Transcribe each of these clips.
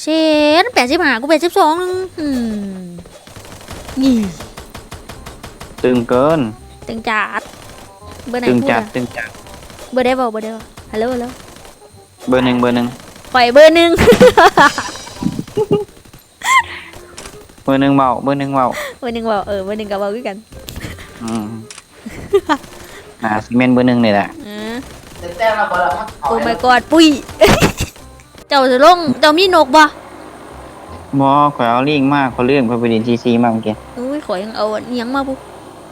เชนแปดสิบห้ากูแปดสิบสองอืมนี่ตึงเกิน ตึงจัด เบอร์ไหนตึงพูดจัดอะตึงจัดเบอร์ได้บอกเบอร์ได้บอกฮัลโหลฮัลโหลเบอร์หนึ่งเบอร์หนึ่งปล่อยเบอร์หนึ่ง เบอร์หนึ่งเบาเบอร์หนึ่งเบาเบอร์หนึ่งบอกเออเบอร์หนึ่งกับเบอร์คือกันอืมน่าซีเมนต์เบอร์หนึ่งนี่แหละเออโอ้ my god ปุ้ยเจ้าจะลงเจ้ามีนกบ่บอข่อยเอาลิงมากเขาเลื่อนเขาไปเรียนซีซีมาเมื่อกี้อุ้ยขอยยังเอาอันอิหยังมาปุ๊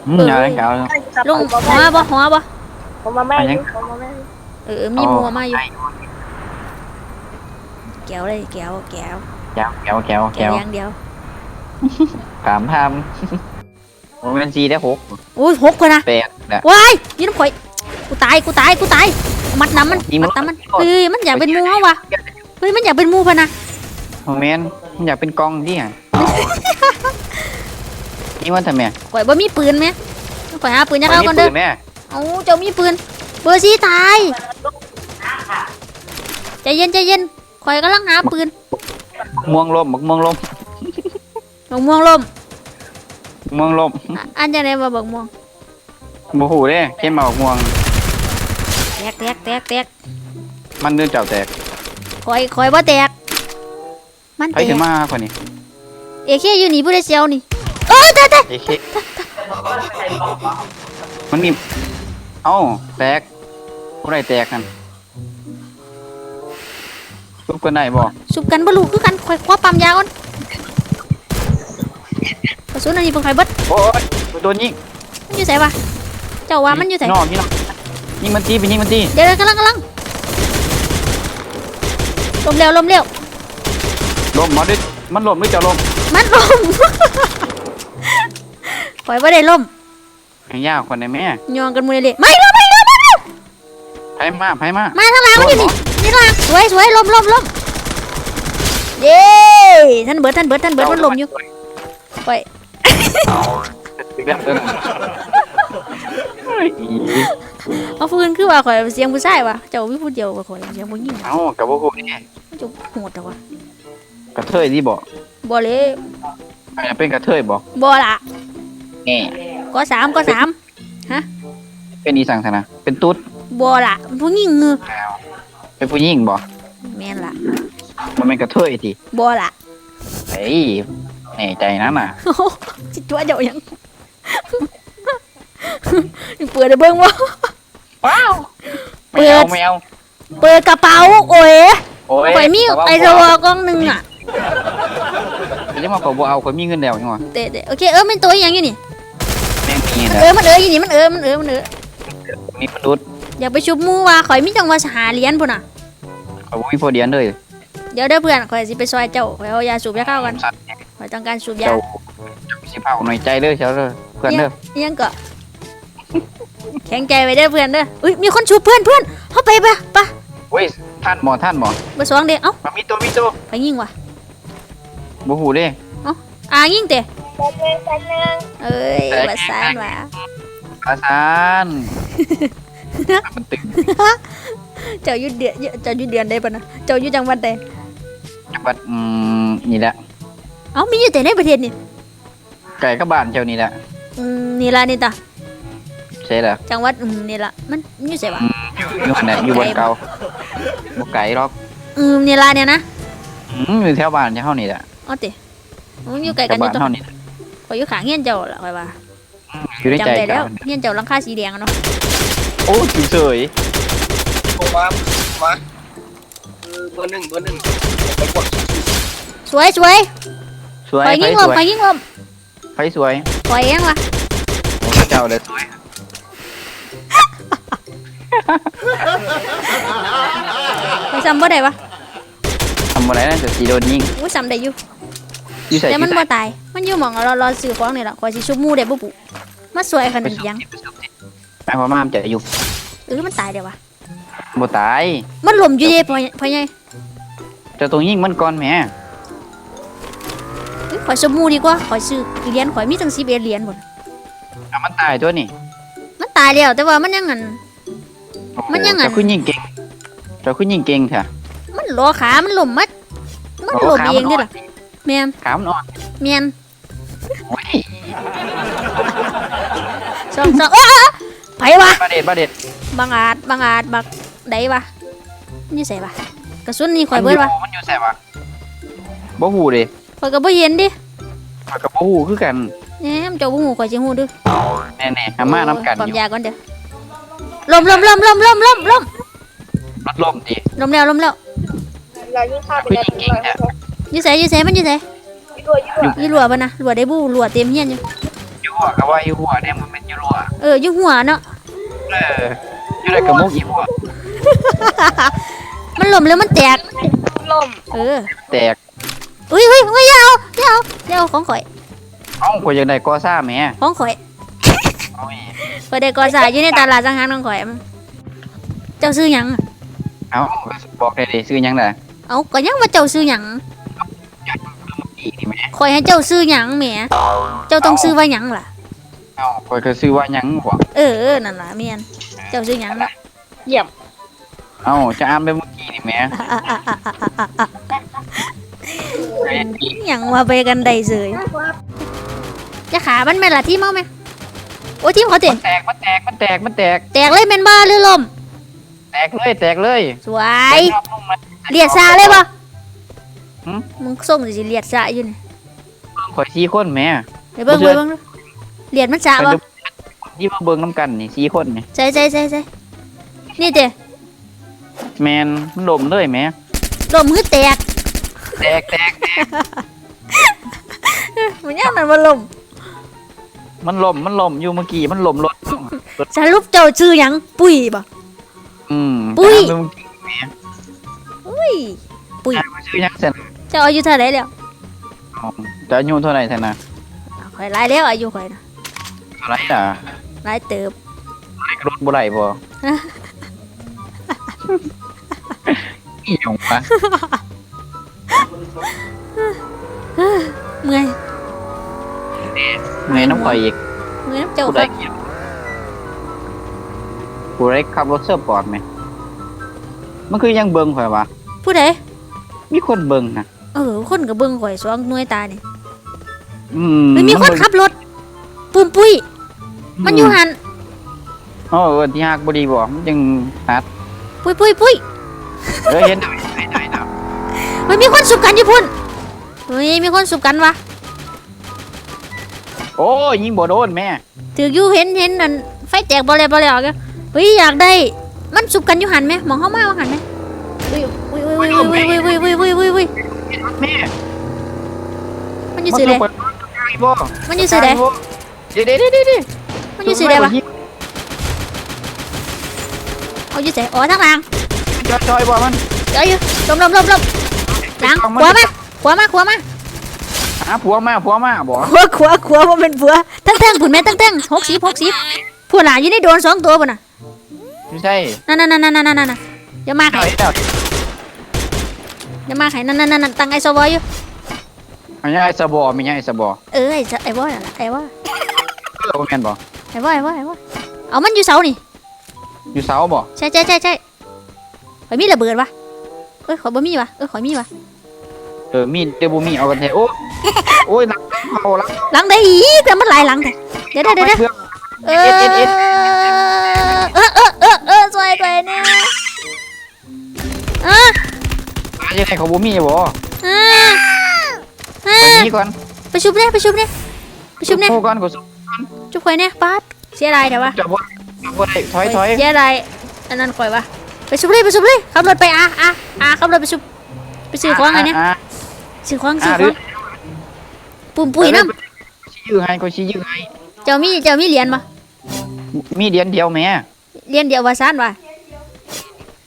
อืมเอาแล้วเอาแล้วลงหัวบ่หัวบ่ผมมาแม่อันยังผมมาแม่เออมีมัวมาอยู่แก้วเลยแก้วแก้วแก้วแก้วแก้วแก้แก้ววอย่างเดียวสามทำโอ้เป็นซีได้หกอุ้ยหกคนนะแปดนะว้ายยี่น้ำข่อยกูตายกูตายกูตายมัดน้ำมันอีหมมัดดน้ำมันเฮ้ยมันอยากเป็นหมูเขาวะเฮ้ยมันอยากเป็นหมูพะนะ โมเมนมันอยากเป็นกองที่อะนี่ว่าทำไมข่อยบ่มีปืนไหมข่อยหาปืนจะเข้ากันเด้อแม่เอ้าเจ้ามีปืน เบอร์ซี่ตาย ใจเย็นใจเย็นข่อยกำลังหาปืนม่วงลมบักม่วงลมบักม่วงลมม่วงลมอะอันจะไหนว่าบักม่วงโมโหเด้เข้มมาบักม่วง แตกแตกแตกแตกมันเดินเจ้าแตก ข่อยข่อยบ่แตก มันไปแตกถึงมาคนนี้เอเคอยู่นี่ผู้ใดเซียวนี่เออตายตายเอเคมันมี เอ้าแตกผู้ใดแตกกันทุบกันได้บ่สุบกันบ่รู้คือกันข่อยคว้าปั๊มยาก่อนกระสุนอันนี้เพิ่งข่อยเบิดโอ้ยโดนยิงมันอยู่ไสวะเจ้าว่ามันอยู่ไสนอกนี่นอกยิงมันตีไปยิงมันตีเดี๋ยวๆกำลังกำลัง ลมเร็วลมเร็วลมมาด้วยมันลมด้วยเจ้าลมมันลมข่อยบ่ได้ลมให้ยากคนในแม่ยองกันมือเลยไม่แล้วไม่แล้วไม่แล้วไผมาไผมามาทางหลังมันอยู่นี่นี่ทางหลังสวยสวยลมลมลมเย้ท่านเบิร์ดท่านเบิร์ดท่านเบิร์ดมันลมอยู่ข่อยอีกแล้วเด้อเฮ้ย เอาฟืนคือว่าข่อยเสียงผู้ชายวะเจ้าวิพูดเดียวกับข่อยเสียงผู้หญิงเอ้ากับพวกกูนี่เจ้าโหดแต่ว่ากระเทยที่บอกบ่เลยเป็นกระเทยบอกบ่ละแง่ก็สามก็สามเป็นอีสังธนะเป็นตุ๊ดบ่ละผู้หญิงเงือเป็นผู้หญิงบอกแม่นละมันเป็นกระเทยทีบ่ละเฮ้ยแน่ใจนะน่ะโอ้โหจิตตัวเจ้ายัง เปิดได้เบิ่งบ่ว้าวเปิไม่ดเอาไม่เอาเปิดกระเป๋าโอ้ยโอ้ยข่อยมีไอ้สวอกล้องหนึงอะไม่ใช่มาขอบัวเอาข่อยมีเงินแล้วยังวะเตะเตะโอเคเออมันตัวอหย่างอยู่นี่แม่งมีมันนะเออมันเอออยู่นี่มันเออมันเออมันเออมีมนุษย์อย่าไปชุบหมูว่าข่อยมีจังว่าหาเหรียญพุ่นน่ะเขาบ่มีพอเดียนเลยเดี๋ยวเด้อเพื่อนข่อยสิไปซอยเจ้าข่อยเอายาสูบยาเข้ากันสัตว์ข่อยต้องการสูบยาเจ้าสิเผาหน่อยใจเลยเจ้าเด้อเพื่อนเด้ออิหยังก็ แข็งใจไว้เด้อเพื่อนเด้ออุ้ยมีคนชูเพื่อนเพื่อนเข้าไปปะปะเว้ยท่านหมอท่านหมอเบอร์สองเด้เอ้ามามีตัวมีตัวไปยิงว่ะบ่หูเด้อ่ายิงเตะแป๊บนึงแป๊บนึงเอ้ยบาซานว่ะอาซานมันตึงเจ้าอยู่เดือนเจ้าอยู่เดือนได้ปะนะเจ้าอยู่จังหวัดใดจังหวัดอืมนี่แหละเอ้ามีอยู่แต่ในประเทศนี่ไก่ก็บ้านเจ้านี่แหละอืมนี่ล่ะนี่ตาใช่เหรอจังหวัดอืมนี่ล่ะมันมันอยู่ไสวะอยู่ไหนอยู่บนเก่าบ่ไก่หรอกอืมนี่ล่ะเนี่ยนะอืมอยู่แถวบ้านเจ้านี่แหละเอาเตะมันอยู่ไกลแถกันวอบ้ายู่นตัวเฮานี่ข่อยอยู่ข้างเฮียนเจ้าล่ะข่อยว่าอยู่ในใจจำได้กัแล้วนเฮียนเจ้าหลังคาสีแดงอะเนาะโอ้ยเฉยผมว่าว่าเออเบอร์หนึ่งเบอร์หนึ่งไปกดสวยสวยสวยข่อยไฟยิงสลมวยข่อยยิงลมไฟสวยข่อยเองว่ะโอ้เจ้าเลยสวย ข่อยซ้ำบ่ได้วะทำอะไรนั่นจะสีโดนยิงอุ้ยซ้ำได้อยู่อยู่ใส่แต่มันอยู่บ่ใส่ตาย มันอยู่หมองเรารอซื้อของนี่ล่ะข่อยสิชุบหมูได้บ่ปุมาสวยขนาดยังแม่พ่อมามจะอยู่เออมันตายเดี๋ยววะบ่ตาย มันหล่มอยู่เด้พ่อพ่อใหญ่เจะต้องยิงมันก่อนแหม่เอ้ยข่อยชุบหมูดีกว่าข่อยซื้อเหรียญข่อยมีตั้ง11เหรียญพุ่นอะมันตายตัวนี่ มันตายแล้วแต่ว่ามันยังงั้นโอ้โห มันยังไงเจ้าขึ้นยิงเก่งเจ้าขึ้นยิงเก่งเถอะมันรอขา มันหล่มมัดมามันหลบเองเด้อล่ะแม่นขามนอ่อนแม่นโอ้ยสองสองเอ้ยไปวะบาเด็ดบาเด็ดบางอาจบางอาจบักไดวะนี่ใส่วะกระสุนนี่ข่อยเบิดวะมันอยู่แซ่บวะบ่หูดิข่อยก็บ่เห็นดิข้อยกับบ่หูคือกันแหมเจ้าบ่ฮู้ข่อยสิฮู้เด้อแน่ๆหามาน้ำกันปั๊มอยู่ยาก่อนเด้อ ลมลมลมลมลมลมลมรัดลมดิลมแล้วลมแล้วเรายิ่งข้าไปได้ถึงร้อยอยู่ไสอยู่ไสมันอยู่ไสยี่ตัวยี่ตัวอยู่หลัวบ่นะหลัวได้บูหลัวเต็มเฮียนอยู่อยู่หัวก็ว่าอยู่หัวเนี่ยมันเป็นอยู่รัวเอออยู่หัวเนาะเอออยู่ได้กับมุกอีหัวมันลมแล้วมันแตกลมเออแตกอุ้ยอุ้ยอุ้ยอย่าเอาอย่าเอาอย่าเอาของข่อยเอ้าข่อยอยากได้กอซ่าแหม่ของข่อยโอ้ยข่ อยได้กอสายอยู่ในตลาดสังหารของข่อยมันเจ้าซื้อหยังอะเอ้าบอกได้ดิซื้อหยังได้เอาก็ยังว่าเจ้าซื้อหยังอีกนี่แหม่ข่อยให้เจ้าซื้อหยังแหมเจ้าต้องซื้อว่าหยังล่ะ เอ้าข่อยก็ซื้อว่าหยังบ่เออเออนั่นล่ะเมียนเจ้าซื้อหยังล่ะเยี่ยมเอ้าจะอ้ามไปเมื่อกี้นี่แหม่หยังว่าไปกันได้เสยจะขามันแม่นล่ะทีมเอาไหม โอ้ทีมเขาเตะมันแตกมันแตกมันแตกมันแตกแตกเลยแม่นบ้าหรือลมแตกเลยแตกเลยสวยเลียดซาเลยปะมึงส่งสิเลียดซาอยู่นี่ข่อยสี่คนแหม่ เดี๋ยวเบิ่งบ่เบิ่งเชื่อ เบิ่งเลียดมันซาข่อยปะจะที่มาเบิ่งน้ำกันนี่สี่คนนี่ใช่ใช่ใช่ใช่นี่เตะแมนมันลมเลยแหม่ลมคือแตกแตกแตกแตกมันยังนั่นว่าลม มันลมมันลมอยู่เมื่อกี้มันลมรถสรุปเจ้าชื่อหยังปุ้ยปะอืมปุ้ยจะอ้ามไปเมื่อกี้อุ้ย ปุ้ยอะมันชื่อหยังเสร็จเจ้าอายุเท่าไหร่แล้วอ๋อจะอายุเท่าไหร่ท่านนะอ่าข่อยหลายแล้วอายุข่อยนะเท่าไหร่ล่ะหลายเติบ ไอ้กระโดดบ่ไหลบ่อีหยงปะเมื่อย ไงน้ำข่อยอีกเมื่อยน้ำเจ้าผู้คใดรับกินผู้ใดขับรถเสื้อปอดไหมมันคือยังเบิ่งข่อยวะผู้ใดมีคนเบิ่งนะเออ คนกับเบิ่งข่อยสองหน่วยตานี่อืมเฮ้ยมีคนขับรถ ปุ้มปุ้ย มันอยู่หันอ๋อเออที่หักบ่ดีบ่มันยังนัดปุ้ยปุ้ยปุ้ยเออเห็นได้ได้ได้ได้เฮ้ยมีคนสุบกันอยู่พุ่นเฮ้ยมีคนสุบกันวะโอ้ยยิงบ่โดนแม่ถืออยู่เห็นเห็นนั่นไฟแตกบ่เลยบ่เลยออกอะเฮ้ยอยากได้มันสุบกันอยู่หันไหมมองเข้ามาว่าหันไหมอุ้ยอุ้ยอุ้ยอุ้ยอุ้ยอุ้ยอุ้ยอุ้ยอุ้ยอุ้ยอุ้ยแม่มันอยู่สีใดมันบ่มันอยู่สีใดเดี๋ยวเดี๋ยวเดี๋ยวเดี๋ยวมันอยู่สีใดวะเอาอยู่สีอ๋อทางหลังจอยจอยบ่มันเดี๋ยวอยู่ลมลมลมลมหลังขวามาขวามาขวามาหาผัวมาผัวมาบ่ขวาขวาขวาว่าเป็นผัวตั้งแท่งผุนแม่ตั้งแท่งหกสิบหกสิบผู้หลานอยู่ในโดนสองตัวปุ่นน่ะไม่ใช่นั่นนั่นนั่นนั่นนั่นนั่นอย่ามาใช่ไข่แล้วอย่ามาไข่นั่นนั่นนั่นตั้งไอ้สวออยู่ไม่ใช่ไอ้สะบอไม่ใช่ไอ้สะบอเออไอ้สไอ้บอยน่ะไอ้บอยเออบ่แม่นบ่ไอ้บอยไอ้บอยไอ้บอยเอามันอยู่เสานี่อยู่เสาบ่ใช่ใช่ใช่ใช่ข่อยมีระเบิดวะเอ้ยข่อยบ่มีวะเอ้ยข่อยมีวะ เออมีดเดยวบ่มีเอากันแท้โอ้โอ้ยหลังเขาหลังหลังได้อีกแต่มันหลายหลังแต่เดี๋ยวเดี๋ยวเดี๋ยวเดี๋ยวเครื่องเออเออเออเออเออสวยสวยเนี่ยเออตายยังไงเขาบ่มีบ่เออเอไปอนี้ก่อนไปชุบเนี่ยไปชุบเนี่ยไปชุบเนี่ยโก่อนกูสุชุบข่อยเนี่ยป๊าดเสียดายแต่ว่าจับบ่จับบ่ได้ถอยถอยเสียดายอันนั้นข่อยวะไปชุบเลยไปชุบเลยขับรถไปอะอะอะขับรถไปชุบไปซื้อของไงเนี่ยอะ ซื้อของซื้อะอหขรือองปุ่มปุ๋ยน้ชี้ยื้อให้ก็ชี้ยื้อให้ำเจ้ามีเจ้ามีเหรียญปะมีเดียนเดียวแม่เหรียญเดียววาซานวะ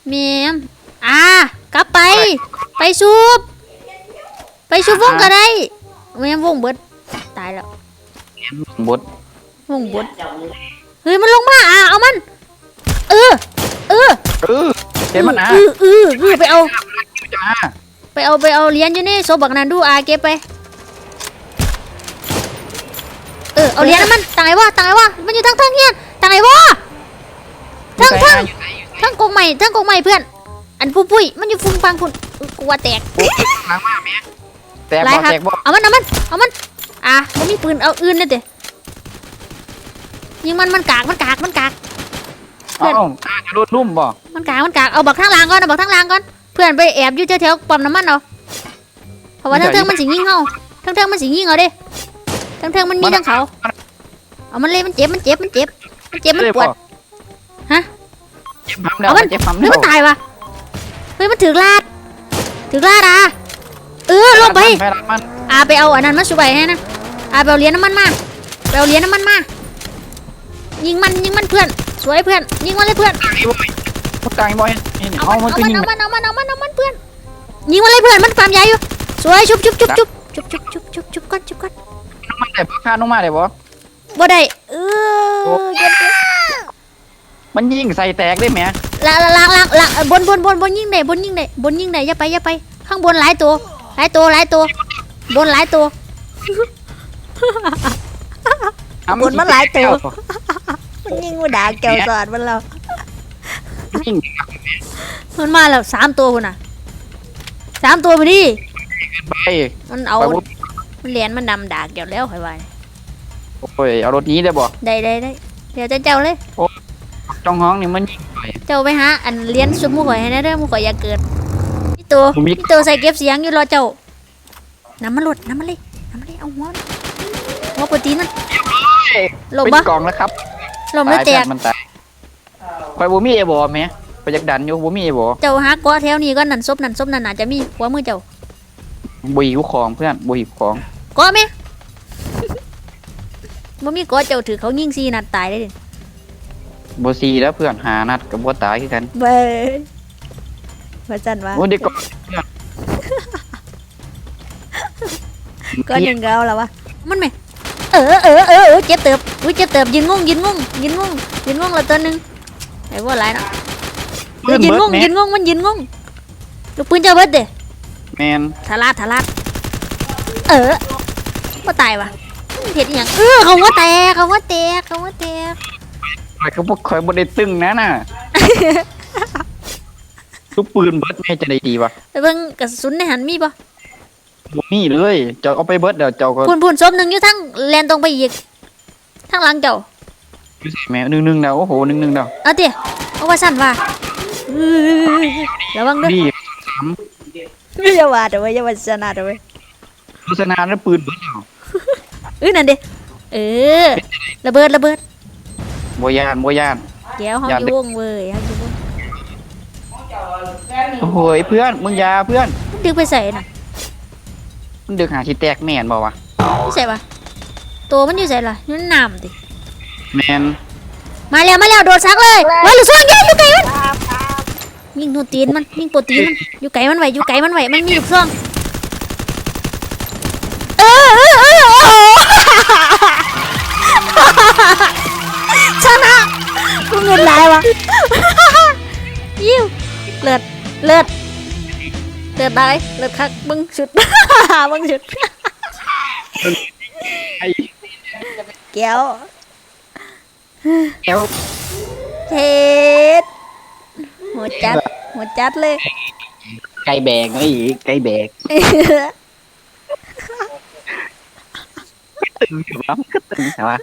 เมียมอะกลับไป ไปชุบไปชุบวงก็ได้เมียมวงเบิดตายแล้วบดวงเบิดเฮ้ยมันลงมาอะเอามันเออเออเออเห็นมันนะเออเออเออไปเอาจ้า ไปเอาไปเอาเหรียญอยู่นี่โซบักนันดูอาเก็บไป เออเอาเหรียญนั้นมันตังไอ้วะตังไอ้วะมันอยู่ทั้งทั้งเฮียนตังไอ้วะทั้งทั้งทั้งกงใหม่ทั้งกงใหม่เพื่อน อันอันปุ้ยปุ้ยมันอยู่ฟุ้งปังพุ่นอุ๊ยกูว่าแตกหลังมาแม่แตกหลาบ่ยครับแตกบ่เอามันเอามันเอามันอะมันมีปืนเอาอื่นเลยเด้ยิงมันมันกากมันกากมันกากเพื่เอ้าอนตาจะโดนลุ่มบ่มันกากมันกากเอาบักทางหล่างก่อนเอาบักทางหล่างก่อน เพื่อนไปแอบอยู่แถวๆปั๊มน้ำมันเอาเพราะว่าทั้งเทิงมันสิยิงเฮาทั้งเทิงมันสิยิงเอาเด้ทั้งเทิงมันมีทั้งเขาเอามันเลยมันเจ็บมันเจ็บมันเจ็บมันเจ็บมันปวดฮะเจ็บปั๊มแล้วเอามันเจ็บปั๊มเฮ้ยแล้วมันตายวะเฮ้ยมันถือลาดถือลาดอะเออลงไปไปรัดมันอาไปเอาอันนั้นมาช่วยให้นะอาไปเอาเหรียญน้ำมันมาไปเอาเหรียญน้ำมันมายิงมันยิงมันเพื่อนสวยเพื่อนยิงมันเลยเพื่อนตายบ่มันตาย บ่นี่เอาเอามันมันเอาก็มันยิงเอามันเอามันเอามันเอามันเพื่อน ยิงมันเลยเพื่อนมันความใหญ่อยู่ สวยชุบชุบชุบชุบชุบชุบชุบชุบชุบก่อนชุบก่อนมันได้บ่ค่าลงมาได้บ่บ่ได้เออเย็ดเย็ดมันยิงใส่แตกได้แหมล่างล่างล่างล่างเอ่อบนบนบนบนยิงได้บนยิงได้บนยิงได้อย่าไปอย่าไป ข้างบนหลายตัวหลายตัวหลายตัว บนหลายตัวอะบนมันหลายตัว มันยิงกูด่าแก้วสอดมันแล้วยิง มันมาแล้วสามตัวพุ่นน่ะสามตัวพอดีไปมันเอา ไปบ่มันเหรียญมันนำดากเดี๋ยวแล้วค่อยว่าโอ้ยเอารถนี้ได้บ่ได้ได้ได้เดี๋ยวจะเจ้าเลย จ้องห้องนี่มันยิงไป เจ้าไปหาอันเหรียญซุปหมูข่อยให้นะเด้อหมูข่อยอย่าเกิดพี่ตัวผมมี พี่ตัวใส่เก็บเสียงอยู่รอเจ้าน้ำมันหลดน้ำมันเลยน้ำมันเลยเอาหัวมันหัวโปรตีนมันหลบเป็นบ่กล่องแล้วครับหลบแล้วแตตายกเพื่อนมันตายไปบ่มีไอ้บ่แหม ไปจักดันอยู่บ่มีไอ้บ่เจ้าหาเกาะแถวนี้ก็นั่นซบนั่นซบนั่นอาจจะมีหัวมือเจ้าบ่หิวของเพื่อนบ่หิวของเกาะไหมบ่มีเกาะเจ้าถือเขายิงซีนัดตายเลยดิบ่ซีแล้วเพื่อนหานัดกับบ่ตายคือกันเบ้ว่าจันว่าโอ้เด็กก็ก็หนึ่งเกาแล้ววะมันไหมเออเออเออเออเจ็บเติบอุ้ยเจ็บเติบยืนงงยืนงงยืนงงยืนงงละตัวหนึงไอ้ว่าไรเนาะ เออยืนงงยืนงงมันยืนงงลูกปืนเจ้าเบิดเด้แมนทาราดทาราดเออว่าตายวะเห็ดอหย่างเออเขาว่าแตกเขาว่าแตกเขาว่าแตกข่อยก็บ่ข่อยบ่ได้ตึงนะน่ะทุกปืนเบิดแม่จะได้ดีวะไปเบิ่งกระสุนในหันมีปะบ่มีเลยเจ้าเอาไปเบิดเดี๋ยวเจ้าก็พูนพูนศพหนึ่งอยู่ทั้งแลนตรงไปอีกทั้งหลังเจ้าแม่นึงๆแล้วโอ้โหนึงๆแล้วเอาเตี๋ยเอาไว้สั่นว่าอื้อ ระวังด้วยดีอย่าว่าเดี๋ยวไว้อย่าว่าชนะเดี๋ยวไว้โฆษณาแล้วปืนเบิดแล้วเอ้ยนั่นเด้เออระเบิดระเบิดบ่ย่านบ่ย่าน เดี๋ยวเฮาอย่าอยู่วงเว้ยเฮาอยู่วงโอ้โหเพื่อนมึงอยาเพื่อนมันดึงไปใส่น่ะมึงดึกหาสิแตกแม่นบ่วะไม่ใส่ปะตัวมันอยู่ใส่ล่ะอยู่ในน้ำดิแม่นมาแล้วมาแล้วโดดซักเลยว่าหรือซ่อนแย่อยู่ไกลมัน ยิงโนตีนมันยิงโปรตีนมันอยู่ไกลมันไหวอยู่ไกลมันไหวมันมีลูกซองเออเออเออโอ้ชนะกูเงินหลายวะยิ้วเลิศเลิศเลิศได้เลิศคักมึงชุดมึงชุดแก้วแก้วเฮ็ด หัวจัด หัวจัดเลย ไก่แบกไอ้อีกไก่แบกตึงอยู่วะมันก็ตึงแต่ว่า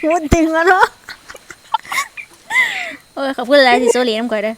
หัวตึงแล้วเนาะโอ้ยขอบคุณหลายที่โซเลียน้ำก่อยเด้อ